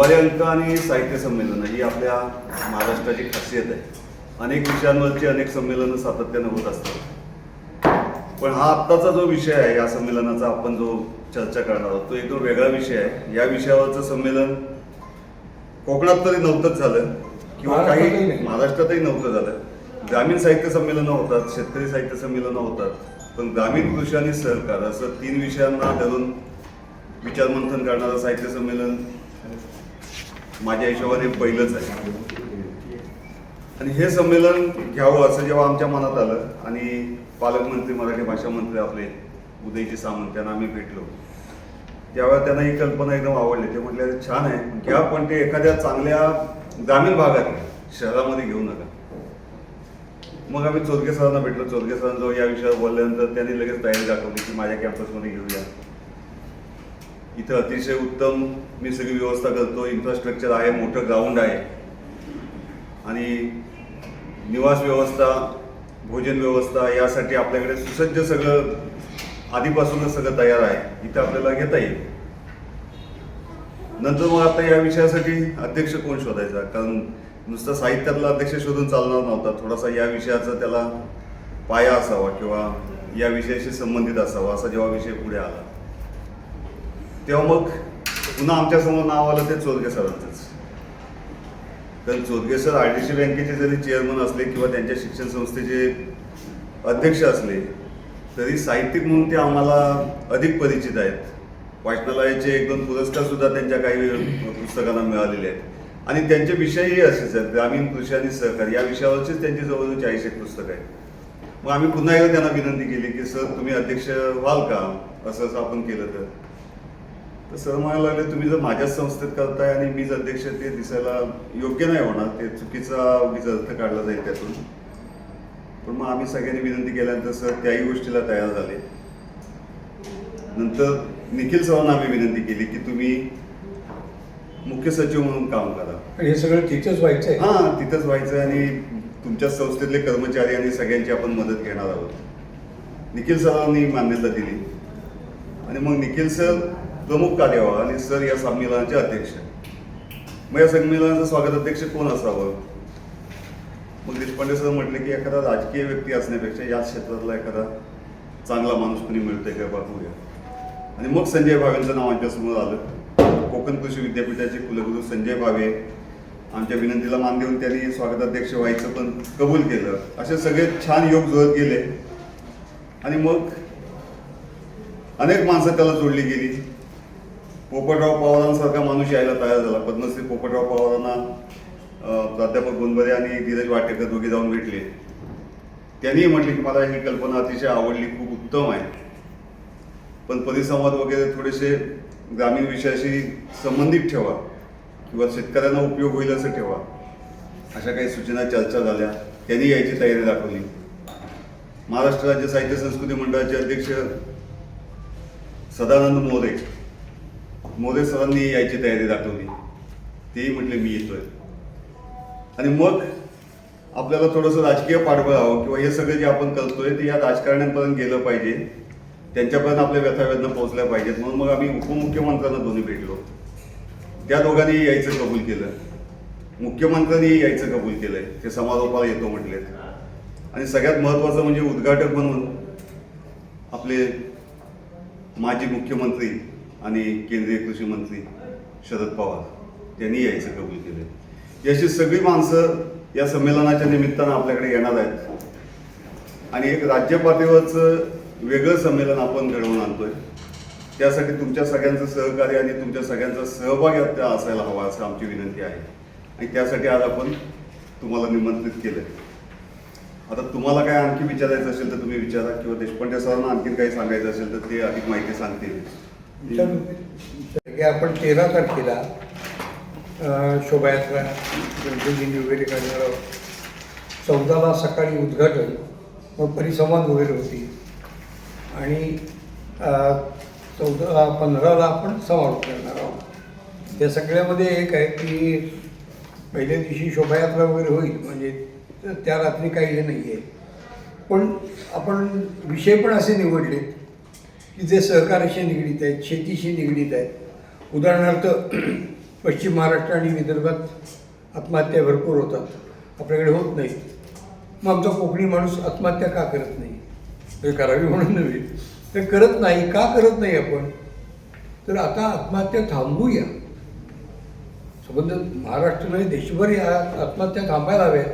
हिवाळी अंक आणि साहित्य संमेलन ही आपल्या महाराष्ट्राची खासियत आहे. अनेक विषयांवरची अनेक संमेलनं सातत्यानं होत असतात. पण हा आत्ताचा जो विषय आहे या संमेलनाचा आपण जो चर्चा करणार आहोत तो एकदम वेगळा विषय आहे. या विषयावरचं संमेलन कोकणात तरी नव्हतंच झालं किंवा काही. महाराष्ट्रातही नव्हतं झालं. ग्रामीण साहित्य संमेलनं होतात शेतकरी साहित्य संमेलनं होतात पण ग्रामीण कृषी आणि सहकार असं तीन विषयांना धरून विचारमंथन करणारं साहित्य संमेलन माझ्या हिशोबाने पहिलंच आहे. आणि हे संमेलन घ्यावं असं जेव्हा आमच्या मनात आलं आणि पालकमंत्री मराठी भाषा मंत्री आपले उदयजी सामंत त्यांना आम्ही भेटलो त्यावेळेला त्यांना ही कल्पना एकदम आवडली. ते म्हटले छान आहे. घ्या पण ते एखाद्या चांगल्या ग्रामीण भागात शहरामध्ये घेऊ नका. मग आम्ही चोरगे सरांना भेटलो. चोरगे सरांजवळ या विषयावर बोलल्यानंतर त्यांनी लगेच तयारी दाखवली की माझ्या कॅम्पसमध्ये घेऊया. इथं अतिशय उत्तम मी सगळी व्यवस्था करतो. इन्फ्रास्ट्रक्चर आहे मोठं ग्राउंड आहे. आणि निवास व्यवस्था भोजन व्यवस्था यासाठी आपल्याकडे सुसज्ज सगळं आधीपासूनच सगळं तयार आहे. इथं आपल्याला घेता येईल. नंतर मग आता या विषयासाठी अध्यक्ष कोण शोधायचा? कारण नुसतं साहित्यातला अध्यक्ष शोधून चालणार नव्हता. थोडासा या विषयाचा त्याला पाया असावा किंवा या विषयाशी संबंधित असावा असा जेव्हा विषय पुढे आला. तेव्हा मग पुन्हा आमच्यासमोर नाव आलं ते चोरगे सरांचंच. तर Chorge sir R D C बँकेचे जरी चेअरमन असले किंवा त्यांच्या शिक्षण संस्थेचे अध्यक्ष असले तरी साहित्यिक म्हणून ते आम्हाला अधिक परिचित आहेत. वाचनालयाचे एक दोन पुरस्कार सुद्धा त्यांच्या काही पुस्तकांना मिळालेले आहेत. आणि त्यांचे विषयही असेच आहेत ग्रामीण कृषी आणि सहकार या विषयावरचेच त्यांची जवळजवळ चाळीस एक पुस्तक आहेत. मग आम्ही पुन्हा एकदा त्यांना विनंती केली की सर तुम्ही अध्यक्ष व्हाल का? असं असं आपण केलं तर. तर सर म्हणायला लागले तुम्ही जर माझ्याच संस्थेत करताय आणि मीच अध्यक्ष ते दिसायला योग्य नाही होणार. ते चुकीचा उगीच अर्थ काढला जाईल त्यातून. पण मग आम्ही सगळ्यांनी विनंती केल्यानंतर सर त्याही गोष्टीला तयार झाले. नंतर निखिल सरांना आम्ही विनंती केली की तुम्ही मुख्य सचिव म्हणून काम करा. हे सगळं तिथंच व्हायचं हा तिथंच व्हायचं आणि तुमच्या संस्थेतले कर्मचारी आणि सगळ्यांची आपण मदत घेणार आहोत. निखिल सरांनी मान्यता दिली. आणि मग निखिल सर प्रमुख कार्यवाह आणि सर या संमेलनाचे अध्यक्ष. मग या संमेलनाचं स्वागत अध्यक्ष कोण असावं? मग देशपांडे सर म्हटले की एखादा राजकीय व्यक्ती असण्यापेक्षा याच क्षेत्रातला एखादा चांगला माणूस कोणी मिळतोय का बघूया. आणि मग संजय भावेंचं नाव आमच्यासमोर आलं. कोकण कृषी विद्यापीठाचे कुलगुरू संजय भावे आमच्या विनंतीला मान देऊन त्यांनी स्वागताध्यक्ष व्हायचं पण कबूल केलं. असे सगळे छान योग जुळत गेले. आणि मग अनेक माणसं त्याला जोडली गेली. पोपटराव पवारांसारखा माणूस यायला तयार झाला. पद्मश्री पोपटराव पवारांना प्राध्यापक गोंदबरे आणि धीरज वाटेकर दोघे जाऊन भेटले. त्यांनी म्हटले की मला ही कल्पना अतिशय आवडली खूप उत्तम आहे. पण परिसंवाद वगैरे थोडेसे ग्रामीण विषयाशी संबंधित ठेवा किंवा शेतकऱ्यांना उपयोग होईल असं ठेवा. अशा काही सूचना चर्चा झाल्या. त्यांनी यायची तयारी दाखवली. महाराष्ट्र राज्य साहित्य संस्कृती मंडळाचे अध्यक्ष सदानंद मोरे मोरे सरांनी यायची तयारी दाखवली. तेही म्हटले मी येतोय. आणि मग आपल्याला थोडंसं राजकीय पाठबळ हवं किंवा हे सगळं जे आपण करतोय ते या राजकारण्यांपर्यंत गेलं पाहिजे. त्यांच्यापर्यंत आपल्या व्यथावेदना पोहोचल्या पाहिजेत. म्हणून मग आम्ही उपमुख्यमंत्र्यांना दोन्ही भेटलो. त्या दोघांनी यायचं कबूल केलं. मुख्यमंत्र्यांनी यायचं कबूल केलंय. ते समारोपाला येतो म्हटलेत. आणि सगळ्यात महत्त्वाचं म्हणजे उद्घाटक म्हणून आपले माजी मुख्यमंत्री आणि केंद्रीय कृषी मंत्री शरद पवार त्यांनी यायचं कबूल केलं. याची सगळी माणसं या संमेलनाच्या निमित्तानं आपल्याकडे येणार आहेत. आणि एक राज्य पातळीवरचं वेगळं संमेलन आपण घडवून आणतोय. त्यासाठी तुमच्या सगळ्यांचं सहकार्य आणि तुमच्या सगळ्यांचा सहभाग यात त्या असायला हवा असं आमची विनंती आहे. आणि त्यासाठी आज आपण तुम्हाला निमंत्रित केलं आता तुम्हाला काय आणखी विचारायचं असेल तर तुम्ही विचारा किंवा देशपांडे सरांना आणखीन काही सांगायचं असेल तर ते अधिक माहिती सांगतील. आपण तेरा तारखेला शोभायात्रा गणपतींनी वगैरे करणार आहोत चौदाला सकाळी उद्घाटन मग परिसंवाद वगैरे होती. आणि चौदा पंधराला आपण समारोप करणार आहोत. या सगळ्यामध्ये एक आहे की पहिल्या दिवशी शोभायात्रा वगैरे होईल म्हणजे त्या रात्री काही हे नाही आहे पण आपण विषय पण असे निवडले की जे सहकार्याशी निगडीत आहेत शेतीशी निगडीत आहेत. उदाहरणार्थ पश्चिम महाराष्ट्र आणि विदर्भात आत्महत्या भरपूर होतात. आपल्याकडे होत नाही. मग आमचा कोकणी माणूस आत्महत्या का करत नाही? हे करावी म्हणून नव्हे. तर करत नाही का करत नाही आपण? तर आता आत्महत्या थांबवूया संबंध महाराष्ट्र नाही देशभर या आत्महत्या थांबायला हव्या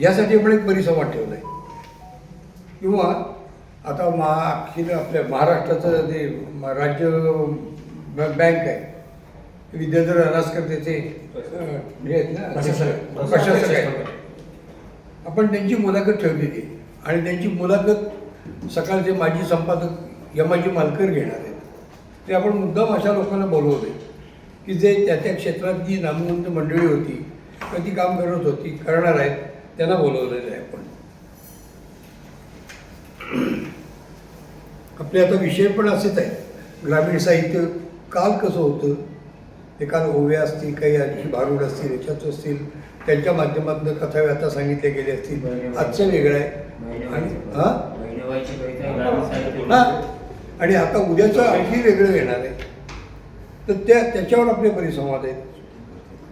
यासाठी आपण एक परिसंवाद ठेवला आहे किंवा आता मा अखिल आपल्या महाराष्ट्राचं जे राज्य बँक आहे विद्याधर अनासकर त्याचे हे आहेत ना प्रशासक. आहेत. आपण त्यांची मुलाखत ठेवलेली. आणि त्यांची मुलाखत सकाळचे माजी संपादक यमाजी मालकर घेणार आहेत. ते आपण मुद्दाम अशा लोकांना बोलवले की जे त्या त्या क्षेत्रात जी नामवंत मंडळी होती ती काम करत होती करणार आहेत त्यांना बोलवलेलं आहे आपण. आपले आता विषय पण असेच आहेत. ग्रामीण साहित्य काल कसं होतं? ते काल ओव्या असतील काही आणखी भारूड असतील याच्यात असतील त्यांच्या माध्यमातून कथा व्यथा सांगितल्या गेल्या असतील. आजचं वेगळं आहे आणि हां? हां. आणि आता उद्याचं आणखी वेगळं येणार आहे. तर त्या त्याच्यावर आपले परिसंवाद आहेत.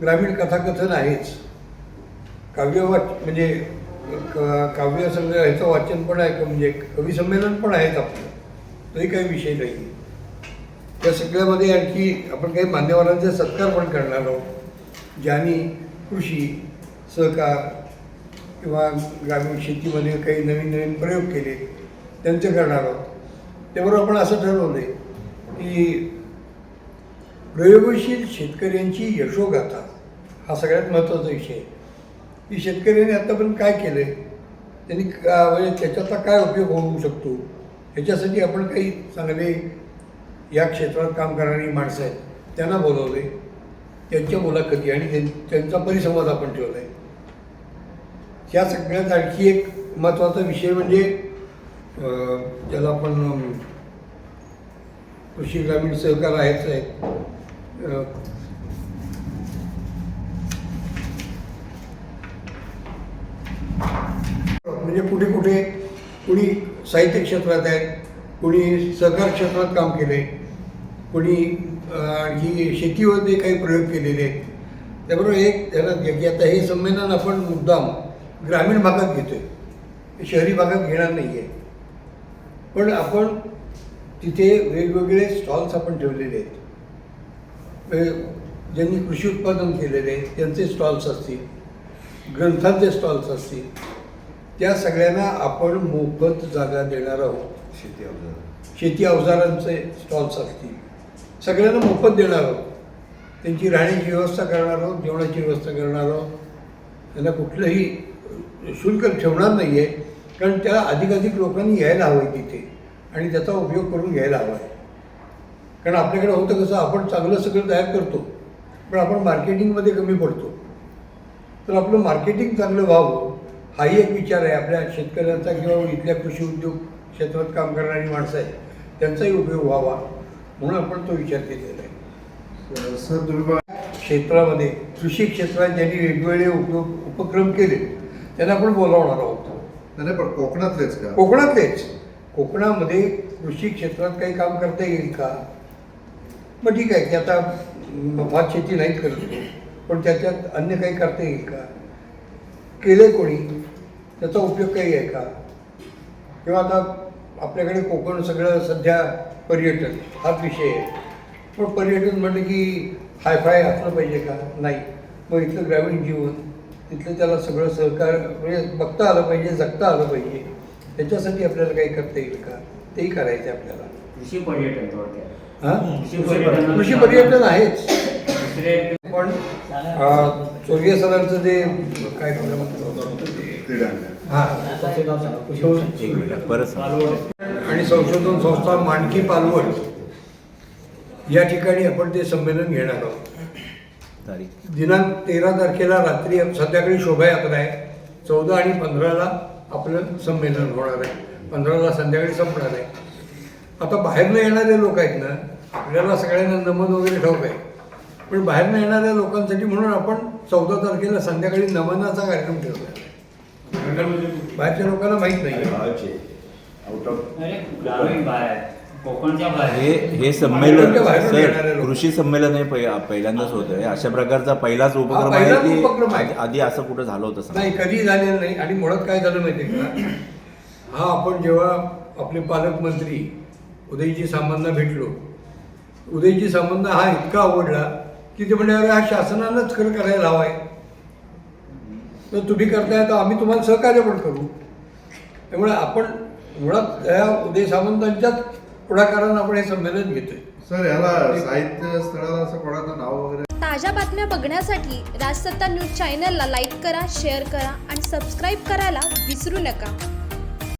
ग्रामीण कथाकथन आहेच. काव्य वाच म्हणजे क- काव्य संग्रह ह्याचं वाचन पण आहे म्हणजे कवी संमेलन पण आहेच आपलं. तोही काही विषय नाही. त्या सगळ्यामध्ये आणखी आपण काही मान्यवरांचा सत्कार पण करणार आहोत. ज्यांनी कृषी सहकार किंवा ग्रामीण शेतीमध्ये काही नवीन नवीन प्रयोग केले त्यांचे करणार आहोत. त्याबरोबर आपण असं ठरवलं आहे की प्रयोगशील शेतकऱ्यांची यशोगाथा हा सगळ्यात महत्त्वाचा विषय. आहे की शेतकऱ्यांनी आतापर्यंत काय केलं आहे त्यांनी का म्हणजे त्याच्याचा काय उपयोग होऊ शकतो? ह्याच्यासाठी आपण काही चांगले या क्षेत्रात काम करणारी माणसं आहेत त्यांना बोलवले त्यांच्या मुलाखती आणि त्यांचा परिसंवाद आपण ठेवला आहे ह्या सगळ्यात आणखी एक महत्त्वाचा विषय म्हणजे ज्याला आपण कृषी ग्रामीण सहकार आहेच आहे अं, म्हणजे कुठे कुठे कुणी साहित्य क्षेत्रात आहेत कुणी सहकार क्षेत्रात काम केले कुणी आणखी शेतीमध्ये काही प्रयोग केलेले आहेत. त्याबरोबर एक त्याला की आता हे संमेलन आपण मुद्दाम ग्रामीण भागात घेतो आहे शहरी भागात घेणार नाही आहे पण आपण तिथे वेगवेगळे स्टॉल्स आपण ठेवलेले आहेत. ज्यांनी कृषी उत्पादन केलेले आहे त्यांचे स्टॉल्स असतील ग्रंथांचे स्टॉल्स असतील त्या सगळ्यांना आपण मोफत जागा देणार आहोत. शेती अवजार. शेती अवजारांचे स्टॉल्स असतील. सगळ्यांना मोफत देणार आहोत. त्यांची राहण्याची व्यवस्था करणार आहोत जेवणाची व्यवस्था करणार आहोत. त्यांना कुठलंही शुल्क ठेवणार नाही आहे कारण त्या अधिकाधिक लोकांनी यायला हवं आहे तिथे आणि त्याचा उपयोग करून घ्यायला हवा आहे कारण आपल्याकडे होतं कसं आपण चांगलं सगळं तयार करतो पण आपण मार्केटिंगमध्ये कमी पडतो. तर आपलं मार्केटिंग चांगलं व्हावं हाही एक विचार आहे. आपल्या शेतकऱ्यांचा किंवा इथल्या कृषी उद्योग क्षेत्रात काम करणारी माणसं आहेत त्यांचाही उपयोग व्हावा म्हणून आपण तो विचार केलेला आहे. सर बघा, क्षेत्रामध्ये कृषी क्षेत्रात ज्यांनी वेगवेगळे उपयोग उपक्रम केले त्यांना आपण बोलावणार आहोत. नाही पण कोकणातलेच का? कोकणातलेच. कोकणामध्ये कृषी क्षेत्रात काही काम करता येईल का? मग ठीक आहे की आता भात शेती नाहीच करत पण त्याच्यात अन्य काही करता येईल का? केले कोणी? त्याचा उपयोग काही आहे का? किंवा आता आपल्याकडे कोकण सगळं सध्या पर्यटन हाच विषय आहे. पण पर्यटन म्हटलं की हायफाय असलं पाहिजे का? नाही. मग इथलं ग्रामीण जीवन तिथलं त्याला सगळं सहकार म्हणजे बघता आलं पाहिजे जगता आलं पाहिजे. त्याच्यासाठी आपल्याला काही करता येईल का? तेही करायचं आहे आपल्याला. कृषी पर्यटन थोडक्यात. हां? कृषी पर्यटन आहेच. दुसरे पण अं, स्वर्गीय सरांचं जे काय म्हणतात आणि संशोधन संस्था मांडकी पालवड. या ठिकाणी आपण ते संमेलन घेणार आहोत. दिनांक तेरा तारखेला रात्री संध्याकाळी शोभायात्रा आहे. चौदा आणि पंधराला आपलं संमेलन होणार आहे. पंधराला संध्याकाळी संपणार आहे. आता बाहेरनं येणारे लोक आहेत ना आपल्याला सगळ्यांना नमन वगैरे ठाऊक आहे. पण बाहेरनं येणाऱ्या लोकांसाठी म्हणून आपण चौदा तारखेला संध्याकाळी नमनाचा कार्यक्रम ठेवला. आहे बाहेरच्या लोकांना माहीत नाही आहे आउट ऑफ हे हे संमेलन सर. कृषी संमेलन हे पहि- पहिल्यांदाच होतंय अशा प्रकारचा पहिलाच उपक्रम हा, आहे की उपक्रम आहे. आधी- असं कुठं झालं होतं. नाही कधी झालेलं नाही. आणि मुळात काय झालं माहिती आहे का? हा आपण जेव्हा आपले पालकमंत्री उदयजी सामंतला भेटलो. उदयजी सामंतला हा इतका आवडला की ते म्हणजे अरे हा शासनानंच खरं करायला हवा तुम्ही करताय तर आम्ही तुम्हाला सहकार्य पण करू. त्यामुळे आपण मुळात त्या उदय सामंतांच्याच पुढाकारानं आपण हे संमेलन घेतोय. सर याला साहित्य स्थळाला असं कोणाचं नाव वगैरे? ताज्या बातम्या बघण्यासाठी राजसत्ता न्यूज चॅनलला लाईक करा शेअर करा आणि सबस्क्राईब करायला विसरू नका.